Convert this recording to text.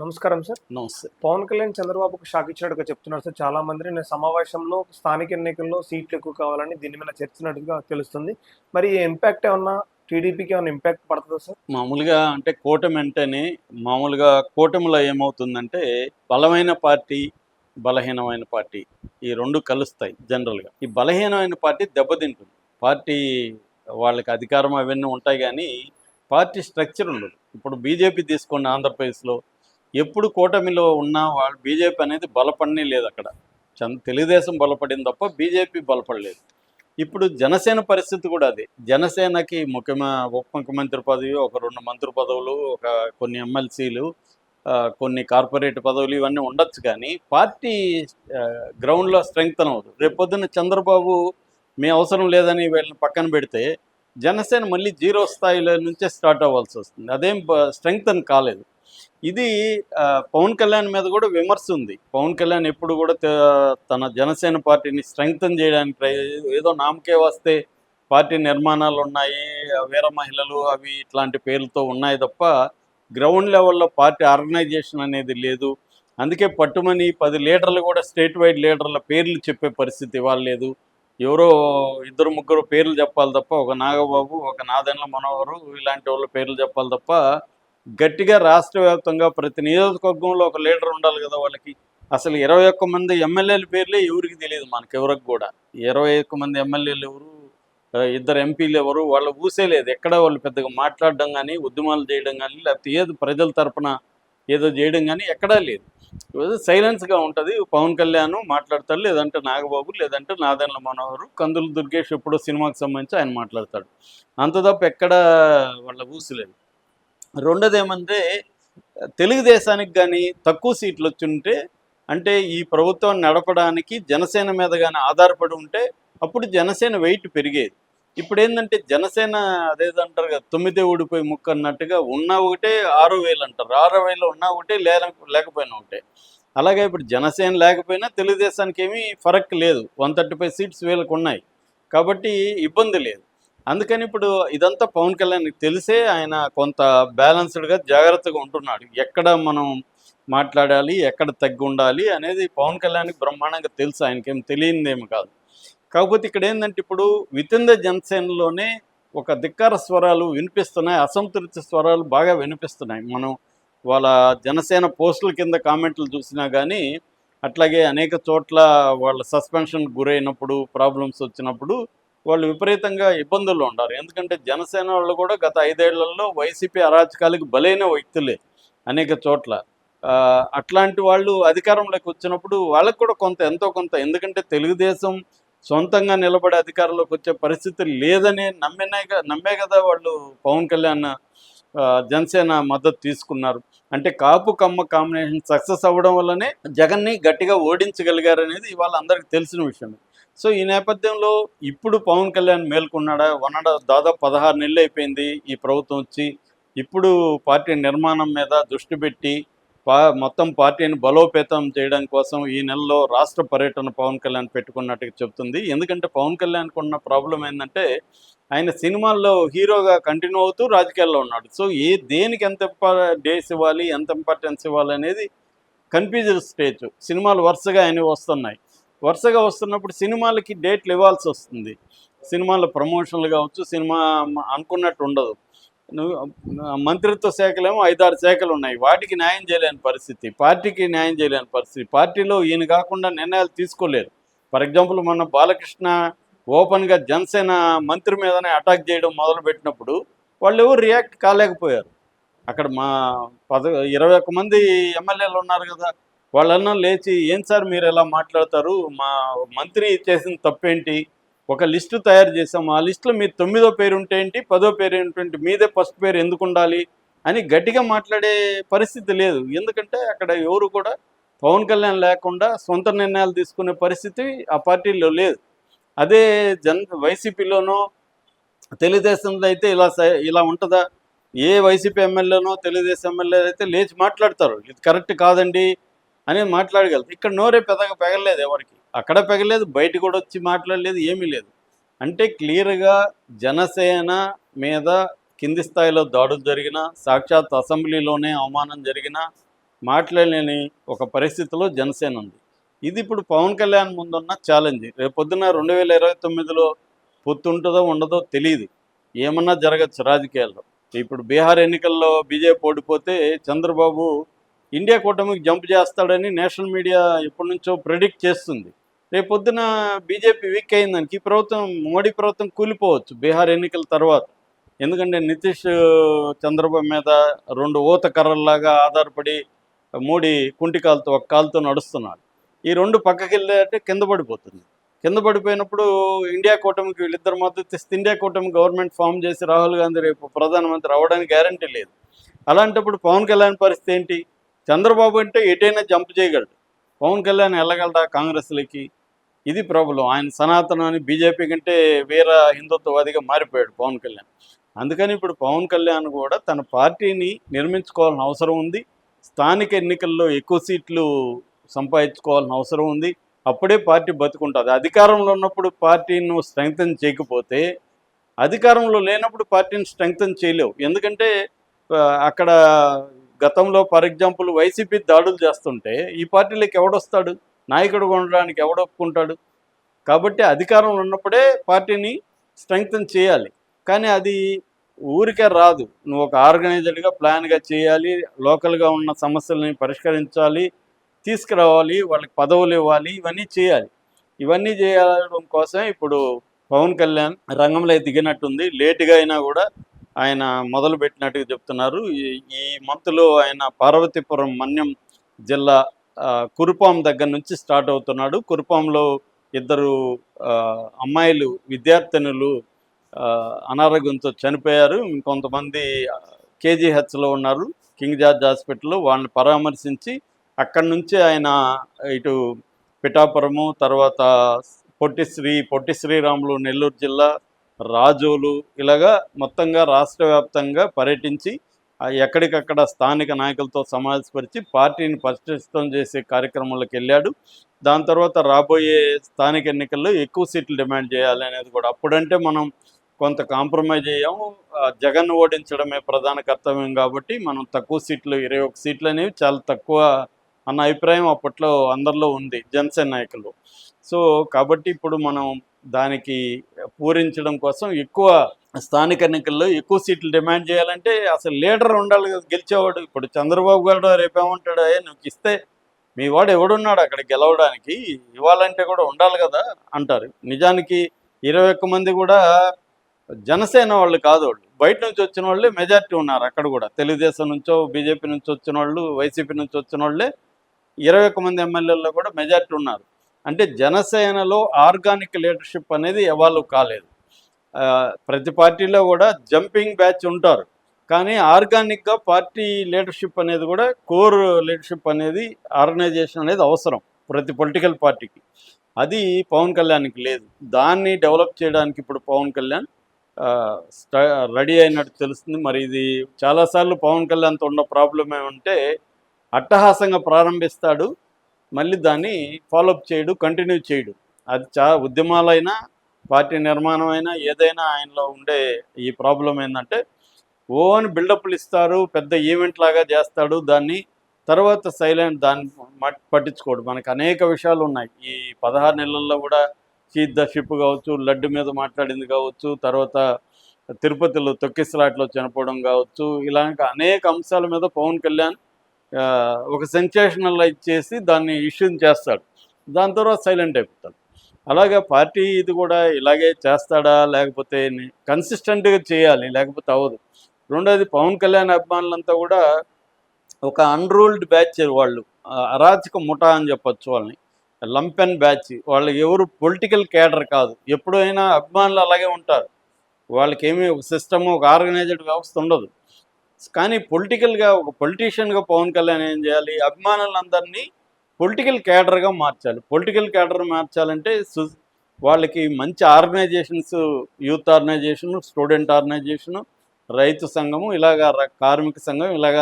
నమస్కారం సార్. నమస్తే. పవన్ కళ్యాణ్ చంద్రబాబుకు షాక్ ఇచ్చినట్టుగా చెప్తున్నారు సార్. చాలా మంది నేను సమావేశంలో స్థానిక ఎన్నికల్లో సీట్లు ఎక్కువ కావాలని దీని మీద చర్చినట్టుగా తెలుస్తుంది. మరి ఈ ఇంపాక్ట్ ఏమన్నా టీడీపీకి ఏమైనా ఇంపాక్ట్ పడుతుందా సార్? మామూలుగా అంటే కూటమి అంటేనే మామూలుగా కూటమిలో ఏమవుతుందంటే బలమైన పార్టీ బలహీనమైన పార్టీ ఈ రెండు కలుస్తాయి జనరల్గా. ఈ బలహీనమైన పార్టీ దెబ్బతింటుంది. పార్టీ వాళ్ళకి అధికారం అవన్నీ ఉంటాయి కానీ పార్టీ స్ట్రక్చర్ ఉండదు. ఇప్పుడు బీజేపీ తీసుకోండి ఆంధ్రప్రదేశ్లో ఎప్పుడు కూటమిలో ఉన్న వాళ్ళు బీజేపీ అనేది బలపడనే లేదు అక్కడ. చంద్ర తెలుగుదేశం బలపడింది తప్ప బీజేపీ బలపడలేదు. ఇప్పుడు జనసేన పరిస్థితి కూడా అది. జనసేనకి ముఖ్యమ ఉప ముఖ్యమంత్రి పదవి ఒక రెండు మంత్రి పదవులు ఒక కొన్ని ఎమ్మెల్సీలు కొన్ని కార్పొరేట్ పదవులు ఇవన్నీ ఉండొచ్చు కానీ పార్టీ గ్రౌండ్లో స్ట్రెంగ్త్ అవ్వదు రేపొద్దున చంద్రబాబు మీ అవసరం లేదని వీళ్ళని పక్కన పెడితే జనసేన మళ్ళీ జీరో స్థాయిలో నుంచే స్టార్ట్ అవ్వాల్సి వస్తుంది. అదేం స్ట్రెంగ్త్ అని కాలేదు. ఇది పవన్ కళ్యాణ్ మీద కూడా విమర్శ ఉంది. పవన్ కళ్యాణ్ ఎప్పుడు కూడా తన జనసేన పార్టీని స్ట్రెంగ్తన్ చేయడానికి ట్రై ఏదో నామకే వస్తే పార్టీ నిర్మాణాలు ఉన్నాయి వీర మహిళలు అవి ఇట్లాంటి పేర్లతో ఉన్నాయి తప్ప గ్రౌండ్ లెవెల్లో పార్టీ ఆర్గనైజేషన్ అనేది లేదు. అందుకే పట్టుమని పది లీడర్లు కూడా స్టేట్ వైడ్ లీడర్ల పేర్లు చెప్పే పరిస్థితి ఇవ్వలేదు లేదు. ఎవరో ఇద్దరు ముగ్గురు పేర్లు చెప్పాలి తప్ప ఒక నాగబాబు ఒక నాదెండ్ల మనోహరు ఇలాంటి వాళ్ళ పేర్లు చెప్పాలి తప్ప గట్టిగా రాష్ట్ర వ్యాప్తంగా ప్రతి నియోజకవర్గంలో ఒక లీడర్ ఉండాలి కదా వాళ్ళకి. అసలు ఇరవై ఒక్క మంది ఎమ్మెల్యేల పేర్లే ఎవరికి తెలియదు మనకి ఎవరికి కూడా. ఇరవై ఒక్క మంది ఎమ్మెల్యేలు ఎవరు? ఇద్దరు ఎంపీలు ఎవరు? వాళ్ళు ఊసేలేదు ఎక్కడ వాళ్ళు పెద్దగా మాట్లాడడం కానీ ఉద్యమాలు చేయడం కానీ లేకపోతే ఏదో ప్రజల తరపున ఏదో చేయడం కానీ ఎక్కడా లేదు. సైలెన్స్గా ఉంటుంది. పవన్ కళ్యాణ్ మాట్లాడతాడు. లేదంటే నాగబాబు లేదంటే నాదెండ్ల మనోహరు కందులు దుర్గేష్ ఎప్పుడో సినిమాకి సంబంధించి ఆయన మాట్లాడతాడు. అంత తప్ప ఎక్కడ వాళ్ళ ఊసలేదు. రెండోది ఏమంటే తెలుగుదేశానికి కానీ తక్కువ సీట్లు వచ్చుంటే అంటే ఈ ప్రభుత్వం నడపడానికి జనసేన మీద కానీ ఆధారపడి ఉంటే అప్పుడు జనసేన వెయిట్ పెరిగేది. ఇప్పుడు ఏంటంటే జనసేన అదేదంటారు కదా తొమ్మిదే ఊడిపోయి ముక్క అన్నట్టుగా ఉన్నా ఒకటే ఆరు వేలు అంటారు ఆరు వేలు ఉన్నా ఒకటే లేక లేకపోయినా ఒకటే. అలాగే ఇప్పుడు జనసేన లేకపోయినా తెలుగుదేశానికి ఏమీ ఫరక్ లేదు. వన్ థర్టీ ఫైవ్ సీట్స్ వీళ్ళకు ఉన్నాయి కాబట్టి ఇబ్బంది లేదు. అందుకని ఇప్పుడు ఇదంతా పవన్ కళ్యాణ్ తెలిసే ఆయన కొంత బ్యాలెన్స్డ్గా జాగ్రత్తగా ఉంటున్నాడు. ఎక్కడ మనం మాట్లాడాలి ఎక్కడ తగ్గి ఉండాలి అనేది పవన్ కళ్యాణ్కి బ్రహ్మాండంగా తెలుసు. ఆయనకేం తెలియనిదేమి కాదు. కాకపోతే ఇక్కడ ఏంటంటే ఇప్పుడు విత్ ఇన్ ద జనసేనలోనే ఒక ధిక్కార స్వరాలు వినిపిస్తున్నాయి అసంతృప్తి స్వరాలు బాగా వినిపిస్తున్నాయి. మనం వాళ్ళ జనసేన పోస్టుల కింద కామెంట్లు చూసినా కానీ అట్లాగే అనేక చోట్ల వాళ్ళ సస్పెన్షన్ గురైనప్పుడు ప్రాబ్లమ్స్ వచ్చినప్పుడు వాళ్ళు విపరీతంగా ఇబ్బందుల్లో ఉన్నారు ఎందుకంటే జనసేన వాళ్ళు కూడా గత ఐదేళ్ళలో వైసీపీ అరాచకాలకు బలైన వ్యక్తులే అనేక చోట్ల. అట్లాంటి వాళ్ళు అధికారంలోకి వచ్చినప్పుడు వాళ్ళకు కూడా కొంత ఎంతో కొంత ఎందుకంటే తెలుగుదేశం సొంతంగా నిలబడే అధికారంలోకి వచ్చే పరిస్థితి లేదని నమ్మినే నమ్మే కదా వాళ్ళు పవన్ కళ్యాణ్ జనసేన మద్దతు తీసుకున్నారు. అంటే కాపు కమ్మ కాంబినేషన్ సక్సెస్ అవ్వడం వల్లనే జగన్ని గట్టిగా ఓడించగలిగారు అనేది ఇవాళ అందరికీ తెలిసిన విషయం సో ఈ నేపథ్యంలో ఇప్పుడు పవన్ కళ్యాణ్ మేల్కొన్నాడా? వన్ అండ్ దాదాపు పదహారు నెలలు అయిపోయింది ఈ ప్రభుత్వం వచ్చి. ఇప్పుడు పార్టీ నిర్మాణం మీద దృష్టి పెట్టి పా మొత్తం పార్టీని బలోపేతం చేయడం కోసం ఈ నెలలో రాష్ట్ర పర్యటన పవన్ కళ్యాణ్ పెట్టుకున్నట్టుగా చెప్తుంది ఎందుకంటే పవన్ కళ్యాణ్కి ఉన్న ప్రాబ్లం ఏంటంటే ఆయన సినిమాల్లో హీరోగా కంటిన్యూ అవుతూ రాజకీయాల్లో ఉన్నాడు. సో ఏ దేనికి ఎంత డేస్ ఇవ్వాలి ఎంత ఇంపార్టెన్స్ ఇవ్వాలి అనేది కన్ఫ్యూజన్ స్టేజ్. సినిమాలు వరుసగా ఆయన వస్తున్నాయి. వరుసగా వస్తున్నప్పుడు సినిమాలకి డేట్లు ఇవ్వాల్సి వస్తుంది. సినిమాల ప్రమోషన్లు కావచ్చు సినిమా అనుకున్నట్టు ఉండదు. నువ్వు మంత్రిత్వ శాఖలేమో ఐదారు శాఖలు ఉన్నాయి. వాటికి న్యాయం చేయలేని పరిస్థితి పార్టీకి న్యాయం చేయలేని పరిస్థితి. పార్టీలో ఈయన కాకుండా నిర్ణయాలు తీసుకోలేరు. ఫర్ ఎగ్జాంపుల్ మొన్న బాలకృష్ణ ఓపెన్గా జనసేన మంత్రి మీదనే అటాక్ చేయడం మొదలుపెట్టినప్పుడు వాళ్ళు ఎవరు రియాక్ట్ కాలేకపోయారు. అక్కడ మా పద ఇరవై ఒక్క మంది ఎమ్మెల్యేలు ఉన్నారు కదా వాళ్ళన్నా లేచి ఏం సార్ మీరు ఎలా మాట్లాడతారు? మా మంత్రి చేసిన తప్పేంటి? ఒక లిస్టు తయారు చేసాం ఆ లిస్టులో మీరు తొమ్మిదో పేరు ఉంటే ఏంటి? పదో పేరు ఏంటి మీదే ఫస్ట్ పేరు ఎందుకు ఉండాలి? అని గట్టిగా మాట్లాడే పరిస్థితి లేదు. ఎందుకంటే అక్కడ ఎవరు కూడా పవన్ కళ్యాణ్ లేకుండా సొంత నిర్ణయాలు తీసుకునే పరిస్థితి ఆ పార్టీలో లేదు. అదే జన్ వైసీపీలోనో తెలుగుదేశంలో అయితే ఇలా ఇలా ఉంటుందా? ఏ వైసీపీ ఎమ్మెల్యేనో తెలుగుదేశం ఎమ్మెల్యే అయితే లేచి మాట్లాడతారు. ఇది కరెక్ట్ కాదండి. అనేది మాట్లాడగలరు. ఇక్కడ నోరే పెద్దగా పెగలేదు ఎవరికి. అక్కడ పెగలేదు బయట కూడా వచ్చి మాట్లాడలేదు ఏమీ లేదు. అంటే క్లియర్గా జనసేన మీద కింది స్థాయిలో దాడులు జరిగిన సాక్షాత్ అసెంబ్లీలోనే అవమానం జరిగిన మాట్లాడలేని ఒక పరిస్థితిలో జనసేన ఉంది. ఇది ఇప్పుడు పవన్ కళ్యాణ్ ముందున్న ఛాలెంజ్. రేపు పొద్దున్న రెండు వేల ఇరవై తొమ్మిదిలో పొత్తుంటుందో ఉండదో తెలియదు ఏమన్నా జరగచ్చు రాజకీయాల్లో. ఇప్పుడు బీహార్ ఎన్నికల్లో బీజేపీ ఓడిపోతే చంద్రబాబు ఇండియా కూటమికి జంప్ చేస్తాడని నేషనల్ మీడియా ఎప్పటి నుంచో ప్రెడిక్ట్ చేస్తుంది. రేపు పొద్దున బీజేపీ వీక్ అయిందానికి ఈ ప్రభుత్వం మోడీ ప్రభుత్వం కూలిపోవచ్చు బీహార్ ఎన్నికల తర్వాత. ఎందుకంటే నితీష్ చంద్రబాబు మీద రెండు ఊత కర్రల్లాగా ఆధారపడి మోడీ కుంటికాలతో ఒక కాలుతో నడుస్తున్నాడు. ఈ రెండు పక్కకి వెళ్ళాలంటే కింద పడిపోతుంది. కింద పడిపోయినప్పుడు ఇండియా కూటమికి వీళ్ళిద్దరు మద్దతు ఇస్తే ఇండియా కూటమి గవర్నమెంట్ ఫామ్ చేసి రాహుల్ గాంధీ రేపు ప్రధానమంత్రి అవ్వడానికి గ్యారంటీ లేదు. అలాంటప్పుడు పవన్ కళ్యాణ్ పరిస్థితి ఏంటి? చంద్రబాబు అంటే ఎటైనా జంప్ చేయగలడు. పవన్ కళ్యాణ్ వెళ్ళగలడా కాంగ్రెస్లకి? ఇది ప్రాబ్లం. ఆయన సనాతనం అని బీజేపీ కంటే వీర హిందుత్వవాదిగా మారిపోయాడు పవన్ కళ్యాణ్. అందుకని ఇప్పుడు పవన్ కళ్యాణ్ కూడా తన పార్టీని నిర్మించుకోవాల్సిన అవసరం ఉంది. స్థానిక ఎన్నికల్లో ఎక్కువ సీట్లు సంపాదించుకోవాల్సిన అవసరం ఉంది. అప్పుడే పార్టీ బతుకుంటుంది. అధికారంలో ఉన్నప్పుడు పార్టీని స్ట్రెంగ్తన్ చేయకపోతే అధికారంలో లేనప్పుడు పార్టీని స్ట్రెంగ్తన్ చేయలేవు. ఎందుకంటే అక్కడ గతంలో ఫర్ ఎగ్జాంపుల్ వైసీపీ దాడులు చేస్తుంటే ఈ పార్టీలోకి ఎవడొస్తాడు? నాయకుడు ఉండడానికి ఎవడు ఒప్పుకుంటాడు కాబట్టి అధికారంలో ఉన్నప్పుడే పార్టీని స్ట్రెంగ్తన్ చేయాలి. కానీ అది ఊరికే రాదు. నువ్వు ఒక ఆర్గనైజర్గా ప్లాన్గా చేయాలి. లోకల్గా ఉన్న సమస్యలని పరిష్కరించాలి. తీసుకురావాలి. వాళ్ళకి పదవులు ఇవ్వాలి. ఇవన్నీ చేయాలి. ఇవన్నీ చేయడం కోసం ఇప్పుడు పవన్ కళ్యాణ్ రంగంలో దిగినట్టుంది. లేటుగా అయినా కూడా ఆయన మొదలుపెట్టినట్టుగా చెప్తున్నారు. ఈ- ఈ మంత్లో ఆయన పార్వతీపురం మన్యం జిల్లా కురుపాం దగ్గర నుంచి స్టార్ట్ అవుతున్నాడు. కురుపాంలో ఇద్దరు అమ్మాయిలు విద్యార్థినులు అనారోగ్యంతో చనిపోయారు. ఇంకొంతమంది కేజీహెచ్లో ఉన్నారు. కింగ్ జార్జ్ హాస్పిటల్లో వాళ్ళని పరామర్శించి అక్కడి నుంచి ఆయన ఇటు పిఠాపురము తర్వాత పొట్టి శ్రీ పొట్టి శ్రీరాములు నెల్లూరు జిల్లా రాజోలు ఇలాగా మొత్తంగా రాష్ట్ర వ్యాప్తంగా పర్యటించి ఎక్కడికక్కడ స్థానిక నాయకులతో సమావేశపరిచి పార్టీని పరిష్కృతం చేసే కార్యక్రమంలోకి వెళ్ళాడు. దాని తర్వాత రాబోయే స్థానిక ఎన్నికల్లో ఎక్కువ సీట్లు డిమాండ్ చేయాలి అనేది కూడా అప్పుడంటే మనం కొంత కాంప్రమైజ్ అయ్యాము. జగన్ ఓడించడమే ప్రధాన కర్తవ్యం కాబట్టి మనం తక్కువ సీట్లు ఇరవై ఒక సీట్లు అనేవి చాలా తక్కువ అన్న అభిప్రాయం అప్పట్లో అందరిలో ఉంది జనసేన నాయకులు. సో కాబట్టి ఇప్పుడు మనం దానికి పూరించడం కోసం ఎక్కువ స్థానిక ఎన్నికల్లో ఎక్కువ సీట్లు డిమాండ్ చేయాలంటే అసలు లీడర్ ఉండాలి కదా గెలిచేవాడు. ఇప్పుడు చంద్రబాబు గారు రేపేమంటాడు అయ్యా నువ్వు ఇస్తే మీ వాడు ఎవడున్నాడు అక్కడ గెలవడానికి? ఇవ్వాలంటే కూడా ఉండాలి కదా అంటారు. నిజానికి ఇరవై ఒక్క మంది కూడా జనసేన వాళ్ళు కాదు వాళ్ళు. బయట నుంచి వచ్చిన వాళ్ళే మెజార్టీ ఉన్నారు అక్కడ కూడా. తెలుగుదేశం నుంచో బీజేపీ నుంచి వచ్చిన వాళ్ళు వైసీపీ నుంచి వచ్చిన వాళ్ళే ఇరవై ఒక్క మంది ఎమ్మెల్యేల్లో కూడా మెజార్టీ ఉన్నారు. అంటే జనసేనలో ఆర్గానిక్ లీడర్షిప్ అనేది ఎవాల్వ్ కాలేదు. ప్రతి పార్టీలో కూడా జంపింగ్ బ్యాచ్ ఉంటారు. కానీ ఆర్గానిక్గా పార్టీ లీడర్షిప్ అనేది కూడా కోర్ లీడర్షిప్ అనేది ఆర్గనైజేషన్ అనేది అవసరం ప్రతి పొలిటికల్ పార్టీకి. అది పవన్ కళ్యాణ్కి లేదు. దాన్ని డెవలప్ చేయడానికి ఇప్పుడు పవన్ కళ్యాణ్ స్ట- రెడీ అయినట్టు తెలుస్తుంది. మరి ఇది చాలాసార్లు పవన్ కళ్యాణ్తో ఉన్న ప్రాబ్లం ఏమంటే అట్టహాసంగా ప్రారంభిస్తాడు మళ్ళీ దాన్ని ఫాలోఅప్ చేయడు కంటిన్యూ చేయడు. అది చా ఉద్యమాలైనా పార్టీ నిర్మాణం అయినా ఏదైనా ఆయనలో ఉండే ఈ ప్రాబ్లం ఏంటంటే ఓన్ బిల్డప్లు ఇస్తారు పెద్ద ఈవెంట్ లాగా చేస్తాడు దాన్ని తర్వాత సైలెంట్ దాన్ని పట్టించుకోడు. మనకు అనేక విషయాలు ఉన్నాయి. ఈ పదహారు నెలల్లో కూడా చీఫ్ ద షిప్ కావచ్చు లడ్డు మీద మాట్లాడింది కావచ్చు తర్వాత తిరుపతిలో తొక్కిసలాట్లో చనిపోవడం కావచ్చు ఇలాంటి అనేక అంశాల మీద పవన్ కళ్యాణ్ ఒక సెన్సేషనలైజ్ చేసి దాన్ని ఇష్యూ చేస్తాడు. దాని తర్వాత సైలెంట్ అయిపోతాడు. అలాగే పార్టీ ఇది కూడా ఇలాగే చేస్తాడా లేకపోతే కన్సిస్టెంట్గా చేయాలి లేకపోతే అవ్వదు. రెండోది పవన్ కళ్యాణ్ అభిమానులంతా కూడా ఒక అన్రూల్డ్ బ్యాచ్ వాళ్ళు అరాచక ముఠా అని చెప్పొచ్చు వాళ్ళని. లంపెన్ బ్యాచ్ వాళ్ళు ఎవరు పొలిటికల్ కేడర్ కాదు. ఎప్పుడైనా అభిమానులు అలాగే ఉంటారు. వాళ్ళకేమీ ఒక సిస్టమ్ ఒక ఆర్గనైజ్డ్ వ్యవస్థ ఉండదు. కానీ పొలిటికల్గా ఒక పొలిటీషియన్గా పవన్ కళ్యాణ్ ఏం చేయాలి? అభిమానులందరినీ పొలిటికల్ క్యాడర్గా మార్చాలి. పొలిటికల్ క్యాడర్ మార్చాలంటే సు వాళ్ళకి మంచి organisations youth organisation student organisation రైతు సంఘము ఇలాగ కార్మిక సంఘం ఇలాగ